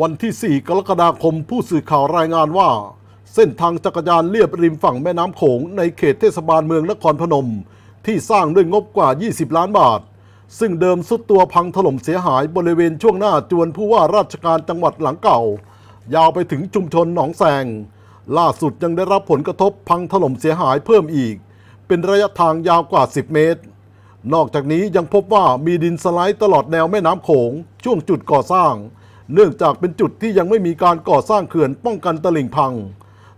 วันที่ 4 กรกฎาคมผู้สื่อข่าวรายงานว่า เส้นทางจักรยานเลียบริมฝั่งแม่น้ำโขงในเขตเทศบาลเมืองนครพนม ที่สร้างด้วยงบกว่า 20 ล้านบาท ซึ่งเดิมสุดตัวพังถล่มเสียหายบริเวณช่วงหน้าจวนผู้ว่าราชการจังหวัดหลังเก่า ยาวไปถึงชุมชนหนองแสง ล่าสุดยังได้รับผลกระทบพังถล่มเสียหายเพิ่มอีก เป็นระยะทางยาวกว่า 10 เมตร นอกจากนี้ยังพบว่ามีดินสไลด์ตลอดแนวแม่น้ำโขงช่วงจุดก่อสร้าง เนื่องจากเป็นจุดที่ยังไม่มีการก่อสร้างเขื่อนป้องกันตลิ่งพัง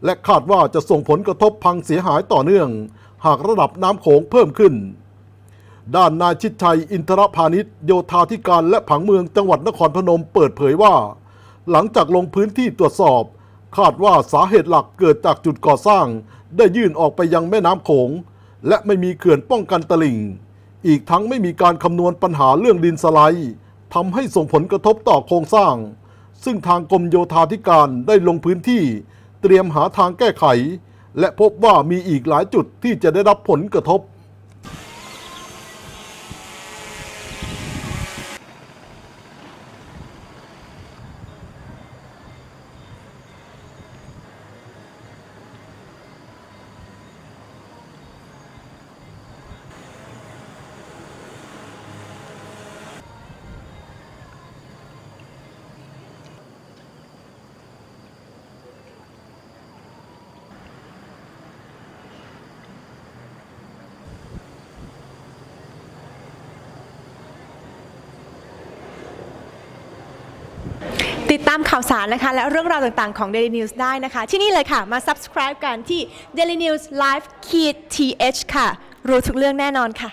และคาดว่าจะส่งผลกระทบพังเสียหายต่อเนื่อง หากระดับน้ำโขงเพิ่มขึ้น ด้านนายชิดชัยอินทรพาณิชย์โยธาธิการและผังเมืองจังหวัดนครพนมเปิดเผยว่า หลังจากลงพื้นที่ตรวจสอบ คาดว่าสาเหตุหลักเกิดจากจุดก่อสร้าง ได้ยื่นออกไปยังแม่น้ำโขง และไม่มีเขื่อนป้องกันตลิ่ง อีกทั้งไม่มีการคำนวณปัญหาเรื่องดินสไลด์ ทำให้ส่งผลกระทบต่อโครงสร้าง ซึ่งทางกรมโยธาธิการได้ลงพื้นที่ เตรียมหาทางแก้ไข และพบว่ามีอีกหลายจุดที่จะได้รับผลกระทบ ติดตามข่าวสารนะคะ และเรื่องราวต่างๆของ Daily News ได้นะคะ ที่นี่เลยค่ะ มา subscribe กันที่ Daily News Live ขีด th ค่ะ รู้ทุกเรื่องแน่นอนค่ะ